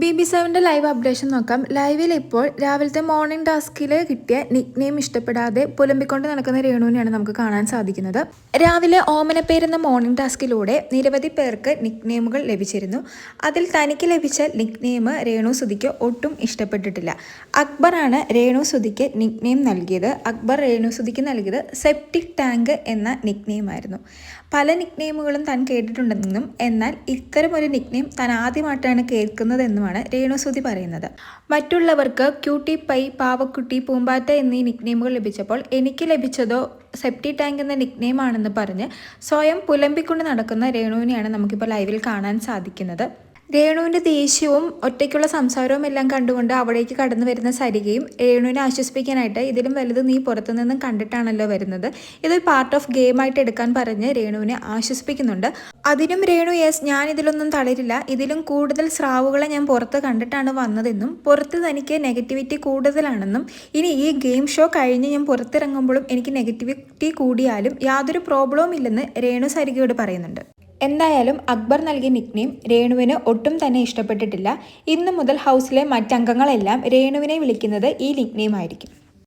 B B സെവന്റെ live updation നോക്കാം. ലൈവിൽ ഇപ്പോൾ രാവിലത്തെ മോർണിംഗ് ടാസ്കിൽ കിട്ടിയ നിക് നെയിം ഇഷ്ടപ്പെടാതെ പുലമ്പിക്കൊണ്ട് നടക്കുന്ന രേണുവിനെയാണ് നമുക്ക് കാണാൻ സാധിക്കുന്നത്. രാവിലെ ഓമനപ്പേരെന്ന മോർണിംഗ് ടാസ്കിലൂടെ നിരവധി പേർക്ക് നിക് നെയിമുകൾ ലഭിച്ചിരുന്നു. അതിൽ തനിക്ക് ലഭിച്ച നിക് നെയിം രേണു സുധിക്ക് ഒട്ടും ഇഷ്ടപ്പെട്ടിട്ടില്ല. അക്ബറാണ് രേണു സുധിക്ക് നിക് നെയിം നൽകിയത്. അക്ബർ രേണു സുധിക്ക് നൽകിയത് സെപ്റ്റിക് ടാങ്ക് എന്ന നിക് നെയിമായിരുന്നു പല നിക് നെയിമുകളും താൻ കേട്ടിട്ടുണ്ടെന്നും എന്നാൽ ഇത്തരമൊരു നിക് നെയിം താൻ ആദ്യമായിട്ടാണ് കേൾക്കുന്നതെന്നുമാണ് രേണുസുതി പറയുന്നത്. മറ്റുള്ളവർക്ക് ക്യൂട്ടി പൈ പാവക്കുട്ടി പൂമ്പാറ്റ എന്നീ നിക് നെയിമുകൾ ലഭിച്ചപ്പോൾ എനിക്ക് ലഭിച്ചതോ സെപ്റ്റി ടാങ്ക് എന്ന നിക് നെയിം പറഞ്ഞ് സ്വയം പുലമ്പിക്കൊണ്ട് നടക്കുന്ന രേണുവിനെയാണ് നമുക്കിപ്പോൾ ലൈവിൽ കാണാൻ സാധിക്കുന്നത്. രേണുവിന്റെ ദേഷ്യവും ഒറ്റയ്ക്കുള്ള സംസാരവും എല്ലാം കണ്ടുകൊണ്ട് അവിടേക്ക് കടന്നു വരുന്ന സരികയും രേണുവിനെ ആശ്വസിപ്പിക്കാനായിട്ട് ഇതിലും വലുത് നീ പുറത്തു പുറത്തുനിന്നും കണ്ടിട്ടാണല്ലോ വരുന്നത്. ഇതൊരു പാർട്ട് ഓഫ് ഗെയിമായിട്ട് എടുക്കാൻ പറഞ്ഞ് രേണുവിനെ ആശ്വസിപ്പിക്കുന്നുണ്ട്. അതിനും രേണു യെസ് ഞാൻ ഇതിലൊന്നും തളരില്ല. ഇതിലും കൂടുതൽ സ്രാവുകളെ ഞാൻ പുറത്ത് കണ്ടിട്ടാണ് വന്നതെന്നും പുറത്ത് തനിക്ക് നെഗറ്റിവിറ്റി കൂടുതലാണെന്നും ഇനി ഈ ഗെയിം ഷോ കഴിഞ്ഞ് ഞാൻ പുറത്തിറങ്ങുമ്പോഴും എനിക്ക് നെഗറ്റിവിറ്റി കൂടിയാലും യാതൊരു പ്രോബ്ലവും ഇല്ലെന്ന് രേണു സരികയോട് പറയുന്നുണ്ട്. എന്തായാലും അക്ബർ നൽകിയ നിക്നെയിം രേണുവിന് ഒട്ടും തന്നെ ഇഷ്ടപ്പെട്ടിട്ടില്ല. ഇന്നു മുതൽ ഹൗസിലെ മറ്റംഗങ്ങളെല്ലാം രേണുവിനെ വിളിക്കുന്നത് ഈ നിക്നെയിം ആയിരിക്കും.